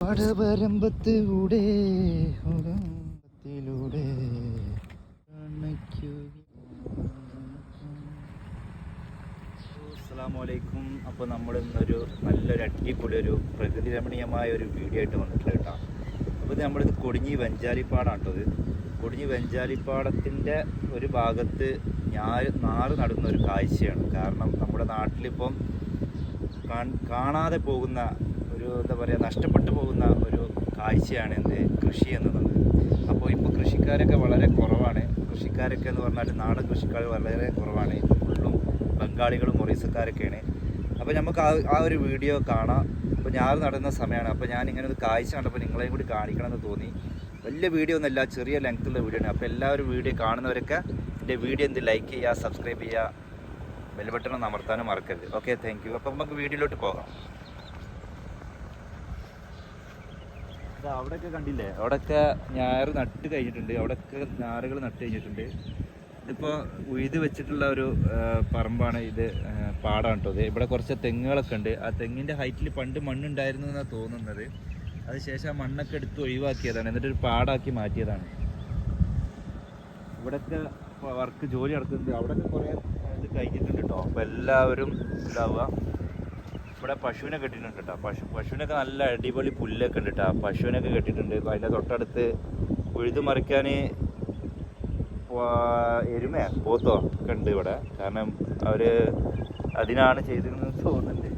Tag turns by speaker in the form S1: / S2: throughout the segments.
S1: പടവരമ്പത്തിലൂടെ ഉടമ്പത്തിലൂടെ അസ്സാമലൈക്കും അപ്പോൾ നമ്മൾ ഇന്നൊരു നല്ലൊരു അടിപൊളി ഒരു പ്രകൃതി രമണീയമായ ഒരു വീഡിയോ ആയിട്ട് വന്നിട്ടുണ്ട് കേട്ടോ. അപ്പോൾ ഇത് നമ്മളിത് കൊടിഞ്ഞി വെഞ്ചാലിപ്പാടാണ് കേട്ടോ ഇത്. കൊടിഞ്ഞി വെഞ്ചാലിപ്പാടത്തിന്റെ ഒരു ഭാഗത്ത് ഞാറ് നാറ് നടുന്ന ഒരു കാഴ്ചയാണ്. കാരണം നമ്മുടെ നാട്ടിലിപ്പം കാണാതെ പോകുന്ന എന്താ പറയുക നഷ്ടപ്പെട്ടു പോകുന്ന ഒരു കാഴ്ചയാണ് എന്ത്? കൃഷി എന്നുള്ളത്. അപ്പോൾ ഇപ്പോൾ കൃഷിക്കാരൊക്കെ വളരെ കുറവാണ്. കൃഷിക്കാരൊക്കെ എന്ന് പറഞ്ഞാൽ നാടൻ കൃഷിക്കാർ വളരെ കുറവാണ്. ഫുള്ളും ബംഗാളികളും മൊറീസക്കാരൊക്കെയാണ് അപ്പോൾ നമുക്ക് ആ ആ ഒരു വീഡിയോ കാണാം. അപ്പോൾ ഞാൻ നടന്ന സമയമാണ്. അപ്പോൾ ഞാൻ ഇങ്ങനെ ഒരു കാഴ്ച കണ്ടപ്പോൾ നിങ്ങളെയും കൂടി കാണിക്കണം എന്ന് തോന്നി. വലിയ വീഡിയോ ഒന്നുമല്ല ചെറിയ ലെങ്ത്തുള്ള വീഡിയോ ആണ്. അപ്പോൾ എല്ലാവരും വീഡിയോ കാണുന്നവരൊക്കെ എന്റെ വീഡിയോ എന്ത് ലൈക്ക് ചെയ്യുക സബ്സ്ക്രൈബ് ചെയ്യുക ബെൽ ബട്ടൺ അമർത്താനും മറക്കരുത്. ഓക്കെ താങ്ക് യു അപ്പം നമുക്ക് വീഡിയോയിലോട്ട് പോകാം ഇതാ അവിടെയൊക്കെ കണ്ടില്ലേ? അവിടെയൊക്കെ ഞാറ് നട്ട് കഴിഞ്ഞിട്ടുണ്ട്. അവിടെയൊക്കെ ഞാറുകൾ നട്ട് കഴിഞ്ഞിട്ടുണ്ട്. ഇതിപ്പോൾ ഉഴുത് വെച്ചിട്ടുള്ള ഒരു പറമ്പാണ് ഇത് പാടാണ് കേട്ടോ ഇവിടെ കുറച്ച് തെങ്ങുകളൊക്കെ ഉണ്ട്. ആ തെങ്ങിന്റെ ഹൈറ്റിൽ പണ്ട് മണ്ണുണ്ടായിരുന്നു എന്നാണ് തോന്നുന്നത്. അതിനുശേഷം ആ മണ്ണൊക്കെ എടുത്ത് ഒഴിവാക്കിയതാണ്. എന്നിട്ട് ഒരു പാടാക്കി മാറ്റിയതാണ്. ഇവിടെയൊക്കെ വർക്ക് ജോലി നടക്കുന്നുണ്ട്. അവിടെയൊക്കെ കുറേ ഇത് കഴിഞ്ഞിട്ടുണ്ട് കേട്ടോ. അപ്പോൾ എല്ലാവരും ഇതാവുക. ഇവിടെ പശുവിനെ കെട്ടിയിട്ടുണ്ട് കേട്ടോ പശു പശുവിനൊക്കെ നല്ല അടിപൊളി പുല്ലൊക്കെ ഉണ്ട് കേട്ടോ പശുവിനൊക്കെ കെട്ടിയിട്ടുണ്ട് അപ്പോൾ അതിന്റെ തൊട്ടടുത്ത് ഉഴുത് മറിക്കാൻ എരുമ പോത്തോ ഒക്കെ ഉണ്ട് ഇവിടെ. കാരണം അവർ അതിനാണ് ചെയ്തിരുന്നത് തോന്നുന്നുണ്ട്.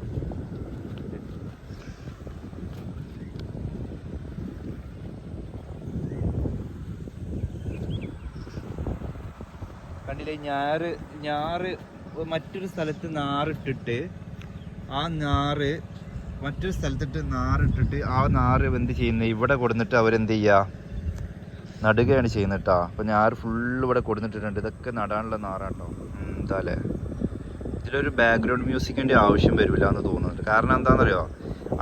S1: കണ്ടില്ലേ ഞാറ് ഞാറ് മറ്റൊരു സ്ഥലത്ത് നാറിട്ടിട്ട് ആ നാറ് മറ്റൊരു സ്ഥലത്തിട്ട് നാറിട്ടിട്ട് ആ നാറ് എന്ത് ചെയ്യുന്നത് ഇവിടെ കൊടുന്നിട്ട് അവരെന്ത് ചെയ്യുക നടുകയാണ് ചെയ്യുന്നത് കേട്ടോ അപ്പോൾ ഞാറ് ഫുള്ള് ഇവിടെ കൊടുന്നിട്ടിട്ടുണ്ട്. ഇതൊക്കെ നടാനുള്ള നാറാട്ടോ. എന്താല്ലേ? ഇതിലൊരു ബാക്ക്ഗ്രൗണ്ട് മ്യൂസിക്കിന്റെ ആവശ്യം വരില്ല എന്ന് തോന്നുന്നുണ്ട്. കാരണം എന്താണെന്നറിയോ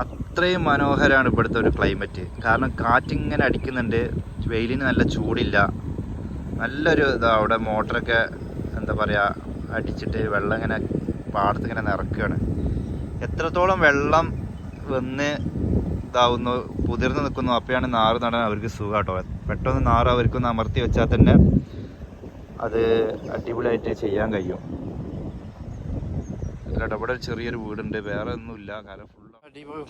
S1: അത്രയും മനോഹരമാണ് ഇവിടുത്തെ ഒരു ക്ലൈമറ്റ് കാരണം കാറ്റിങ്ങനെ അടിക്കുന്നുണ്ട്. വെയിലിന് നല്ല ചൂടില്ല. നല്ലൊരു ഇതാ അവിടെ മോട്ടറൊക്കെ എന്താ പറയുക അടിച്ചിട്ട് വെള്ളം ഇങ്ങനെ പാടത്ത് ഇങ്ങനെ നിറക്കുകയാണ് എത്രത്തോളം വെള്ളം വന്ന് ഇതാവുന്നു കുതിർന്ന് നിൽക്കുന്നു അപ്പോഴാണ് നാറ് നടാൻ അവർക്ക് സുഖം കേട്ടോ പെട്ടെന്ന് നാറ് അവർക്കൊന്ന് അമർത്തി വെച്ചാൽ തന്നെ അത് അടിപൊളിയായിട്ട് ചെയ്യാൻ കഴിയും. കേട്ടോ ഇവിടെ ചെറിയൊരു വീടുണ്ട് വേറെ ഒന്നുമില്ല കാരണം ഫുൾ അടിപൊളി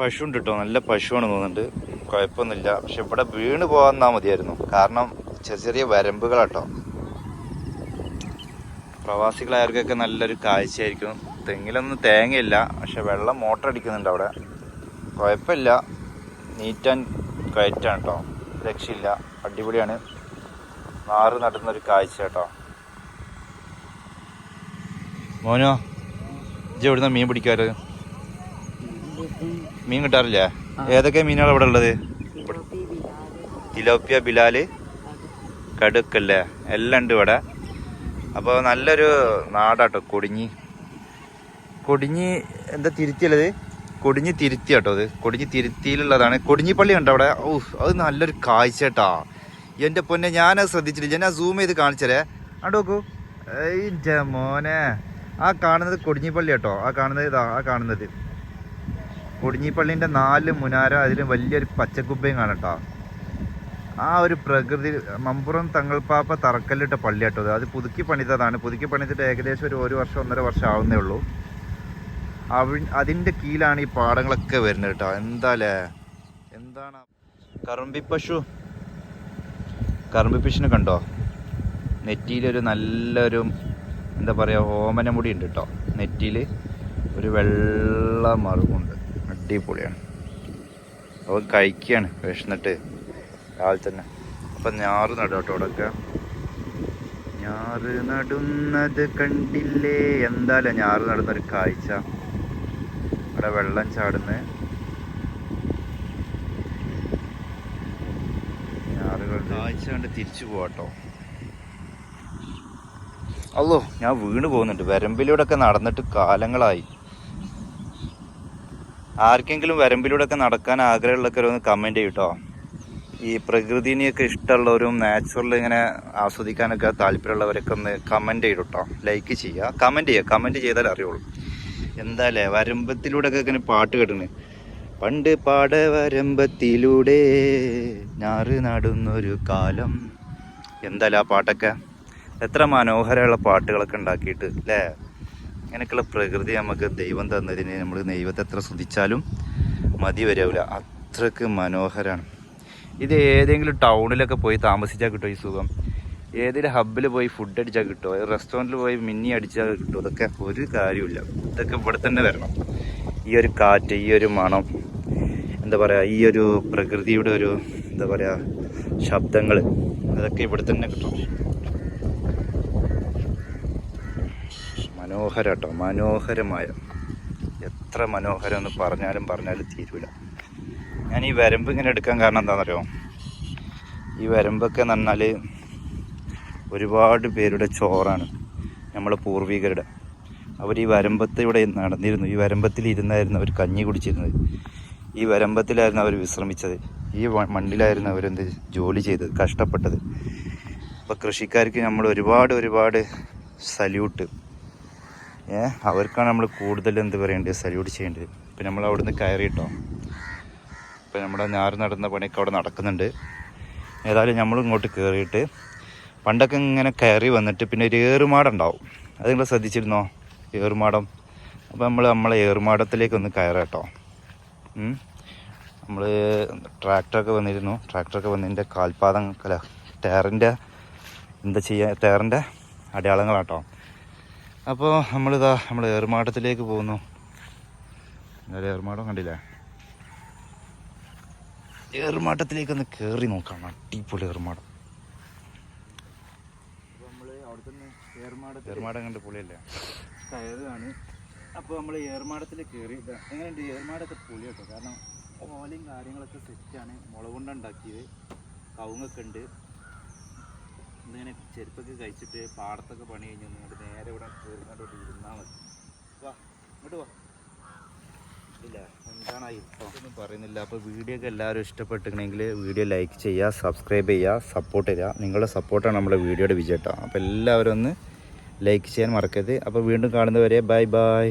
S1: പശു ഉണ്ട് കേട്ടോ നല്ല പശുവാണ് തോന്നുന്നുണ്ട്. കുഴപ്പമൊന്നുമില്ല. പക്ഷെ ഇവിടെ വീണ് പോകാന്നാ മതിയായിരുന്നു. കാരണം ചെറിയ ചെറിയ വരമ്പുകളാട്ടോ. പ്രവാസികളായവർക്കൊക്കെ നല്ലൊരു കാഴ്ചയായിരിക്കും. തെങ്ങിലൊന്നും തേങ്ങയില്ല പക്ഷെ വെള്ളം മോട്ടർ അടിക്കുന്നുണ്ട് അവിടെ. കുഴപ്പമില്ല. നീറ്റ് ആൻഡ് കയറ്റാണ് കേട്ടോ രക്ഷയില്ല. അടിപൊളിയാണ്. നാറ് നടുന്ന ഒരു കാഴ്ച കേട്ടോ. മോനോ ജി എവിടുന്ന മീൻ പിടിക്കാറ്? മീൻ കിട്ടാറില്ലേ? ഏതൊക്കെ മീനുകളാണ് ഇവിടെ ഉള്ളത്? തിലോപ്പിയ ബിലാൽ. കടുക്കല്ലേ? എല്ലാം ഉണ്ട് ഇവിടെ. അപ്പോൾ നല്ലൊരു നാടാട്ടോ കൊടിഞ്ഞി. കൊടിഞ്ഞി എന്താ തിരുത്തിയുള്ളത്? കൊടിഞ്ഞി തിരുത്തി കേട്ടോ അത്. കൊടിഞ്ഞി തിരുത്തിയിലുള്ളതാണ്. കൊടിഞ്ഞിപ്പള്ളി ഉണ്ട് അവിടെ? ഓ അത് നല്ലൊരു കാഴ്ച കേട്ടാ. എന്റെ പൊന്നെ ഞാനത് ശ്രദ്ധിച്ചില്ല ഞാൻ സൂം ചെയ്ത് കാണിച്ചല്ലേ അവിടെ നോക്കൂ. എന്റെ മോനെ. ആ കാണുന്നത് കൊടിഞ്ഞിപ്പള്ളി കേട്ടോ. ആ കാണുന്നത് ഇതാ ആ കാണുന്നത്. കൊടിഞ്ഞിപ്പള്ളിന്റെ നാല് മുനാര അതിൽ വലിയൊരു പച്ചക്കുപ്പയും കാണട്ടോ ആ ഒരു പ്രകൃതി മമ്പുറം തങ്ങൾപ്പാപ്പ തറക്കല്ലിട്ട പള്ളി കേട്ടോ അത് പുതുക്കി പണിതതാണ്. പുതുക്കി പണിതിട്ട് ഏകദേശം ഒരു ഒരു വർഷം ഒന്നര വർഷം ആവുന്നേ ഉള്ളൂ. അവ അതിന്റെ കീഴിലാണ് ഈ പാടങ്ങളൊക്കെ വരുന്നത് കേട്ടോ. എന്താല്ലേ എന്താണ്? കറുമ്പി പശു. കറുമ്പി പശുവിനെ കണ്ടോ? നെറ്റിയിലൊരു നല്ലൊരു എന്താ പറയുക ഓമന മുടി ഉണ്ട് കേട്ടോ. നെറ്റിയിൽ ഒരു വെള്ള മറുകുണ്ട്. അടിപൊളിയാണ്. അപ്പോൾ കഴിക്കുകയാണ് വിശന്നിട്ട്. രാവിലെ തന്നെ അപ്പം ഞാറ് നടും കേട്ടോ അവിടെയൊക്കെ ഞാറ് നടുന്നത് കണ്ടില്ലേ? എന്തായാലും ഞാറ് നടുന്ന ഒരു കാഴ്ച. അവിടെ വെള്ളം ചാടുന്ന. ഞാറുകൾ കാഴ്ച കണ്ട് തിരിച്ചു പോവാട്ടോ. അല്ലോ ഞാൻ വീണ് പോകുന്നുണ്ട്. വരമ്പിലൂടെ ഒക്കെ നടന്നിട്ട് കാലങ്ങളായി. ആർക്കെങ്കിലും വരമ്പിലൂടെ ഒക്കെ നടക്കാൻ ആഗ്രഹമുള്ളവരൊക്കെ ഒന്ന് കമന്റ് ചെയ്യൂട്ടോ ഈ പ്രകൃതിനെയൊക്കെ ഇഷ്ടമുള്ളവരും നാച്ചുറൽ ഇങ്ങനെ ആസ്വദിക്കാനൊക്കെ താല്പര്യമുള്ളവരൊക്കെ ഒന്ന് കമന്റ് ചെയ്തു കേട്ടോ ലൈക്ക് ചെയ്യുക. കമന്റ് ചെയ്യുക. കമന്റ് ചെയ്താലേ അറിയുള്ളൂ. എന്തായാലേ വരമ്പത്തിലൂടെ ഒക്കെ ഇങ്ങനെ പാട്ട് കേട്ടിന്. പണ്ട് പാട പാടവരമ്പത്തിലൂടെ ഞാറ് നടുന്നൊരു കാലം. എന്തായാലും ആ പാട്ടൊക്കെ? എത്ര മനോഹരമുള്ള പാട്ടുകളൊക്കെ ഉണ്ടാക്കിയിട്ട് അല്ലേ അങ്ങനെയൊക്കെയുള്ള പ്രകൃതി നമുക്ക് ദൈവം തന്നതിന് നമ്മൾ ദൈവത്തെ എത്ര ശ്രദ്ധിച്ചാലും മതി വരാവില്ല. അത്രയ്ക്ക് മനോഹരമാണ് ഇത് ഏതെങ്കിലും ടൗണിലൊക്കെ പോയി താമസിച്ചാൽ കിട്ടുമോ ഈ സുഖം. ഏതെങ്കിലും ഹബ്ബിൽ പോയി ഫുഡ് അടിച്ചാൽ കിട്ടുമോ റെസ്റ്റോറന്റിൽ പോയി മിന്നി അടിച്ചാൽ കിട്ടുമോ ഇതൊക്കെ ഒരു കാര്യമില്ല ഇതൊക്കെ ഇവിടെ തന്നെ വരണം. ഈ ഒരു കാറ്റ് ഈ ഒരു മണം എന്താ പറയുക ഈ ഒരു പ്രകൃതിയുടെ ഒരു എന്താ പറയുക ശബ്ദങ്ങൾ അതൊക്കെ ഇവിടെ തന്നെ കിട്ടും മനോഹര കേട്ടോ മനോഹരമായ. എത്ര മനോഹരം എന്ന് പറഞ്ഞാലും പറഞ്ഞാലും തീരൂല. ഞാൻ ഈ വരമ്പ് ഇങ്ങനെ എടുക്കാൻ കാരണം എന്താണെന്നറിയോ? ഈ വരമ്പൊക്കെ എന്ന് പറഞ്ഞാൽ ഒരുപാട് പേരുടെ ചോറാണ്. നമ്മളെ പൂർവികരുടെ. അവർ ഈ വരമ്പത്ത് ഇവിടെ നടന്നിരുന്നു. ഈ വരമ്പത്തിൽ ഇരുന്നായിരുന്നു അവർ കഞ്ഞി കുടിച്ചിരുന്നത്. ഈ വരമ്പത്തിലായിരുന്നു അവർ വിശ്രമിച്ചത്. ഈ മണ്ണിലായിരുന്നു അവരെന്ത് ജോലി ചെയ്തത് കഷ്ടപ്പെട്ടത്. അപ്പോൾ കൃഷിക്കാർക്ക് നമ്മൾ ഒരുപാട് ഒരുപാട് സല്യൂട്ട്. ഏ അവർക്കാണ് നമ്മൾ കൂടുതൽ എന്ത് പറയേണ്ടത്? സല്യൂട്ട് ചെയ്യേണ്ടത്. ഇപ്പം നമ്മൾ അവിടുന്ന് കയറിയിട്ടോ? ഇപ്പം നമ്മുടെ ഞാറ് നടന്ന പണിയൊക്കെ അവിടെ നടക്കുന്നുണ്ട്. ഏതായാലും നമ്മൾ ഇങ്ങോട്ട് കയറിയിട്ട് പണ്ടൊക്കെ ഇങ്ങനെ കയറി വന്നിട്ട് പിന്നെ ഒരു ഏറുമാടം ഉണ്ടാവും അത് നിങ്ങൾ ശ്രദ്ധിച്ചിരുന്നോ? ഏറുമാടം. അപ്പോൾ നമ്മൾ നമ്മളെ ഏറുമാടത്തിലേക്ക് ഒന്ന് കയറാം കേട്ടോ. നമ്മൾ ട്രാക്ടറൊക്കെ വന്നിരുന്നു. ട്രാക്ടറൊക്കെ വന്നതിന്റെ കാൽപാദം അല്ല ടയറിന്റെ എന്താ ചെയ്യുക ടയറിന്റെ അടയാളങ്ങളാട്ടോ അപ്പോൾ നമ്മളിതാ നമ്മൾ ഏറുമാടത്തിലേക്ക് പോകുന്നു. ഏറുമാടം കണ്ടില്ലേ? ഏറുമാട്ടത്തിലേക്ക് ഒന്ന് കയറി നോക്കാം. അടിപൊളി ഏറുമാടം. ഏറുമാടം കണ്ട് പൊളിയല്ലേ? കയറുകയാണ് അപ്പോൾ നമ്മൾ ഏർമാടത്തിൽ കയറി എങ്ങനെയുണ്ട് ഏർമാടൊക്കെ പൊളി കേട്ടോ കാരണം ഓലയും കാര്യങ്ങളൊക്കെ സെറ്റാണ്. മുളക് കൊണ്ടുണ്ടാക്കിയത് കവുങ്ങൊക്കെ ഉണ്ട്. ഇന്നിങ്ങനെ ചെരുപ്പൊക്കെ കഴിച്ചിട്ട് പാടത്തൊക്കെ പണി കഴിഞ്ഞ് ഇങ്ങോട്ട് നേരെ ഇവിടെ കയറിങ്ങോട്ട് ഇരുന്നാൽ മതി. വാ ഇങ്ങോട്ട് വാ. ഇല്ല. പറയുന്നില്ല. അപ്പോൾ വീഡിയോ ഒക്കെ എല്ലാവരും ഇഷ്ടപ്പെട്ടിട്ടുണ്ടെങ്കിൽ വീഡിയോ ലൈക്ക് ചെയ്യുക സബ്സ്ക്രൈബ് ചെയ്യുക സപ്പോർട്ട് ചെയ്യുക. നിങ്ങളുടെ സപ്പോർട്ടാണ് നമ്മുടെ വീഡിയോയുടെ വിജയം കേട്ടോ അപ്പോൾ എല്ലാവരും ഒന്ന് ലൈക്ക് ചെയ്യാൻ മറക്കരുത്. അപ്പോൾ വീണ്ടും കാണുന്നവരെ ബൈ ബൈ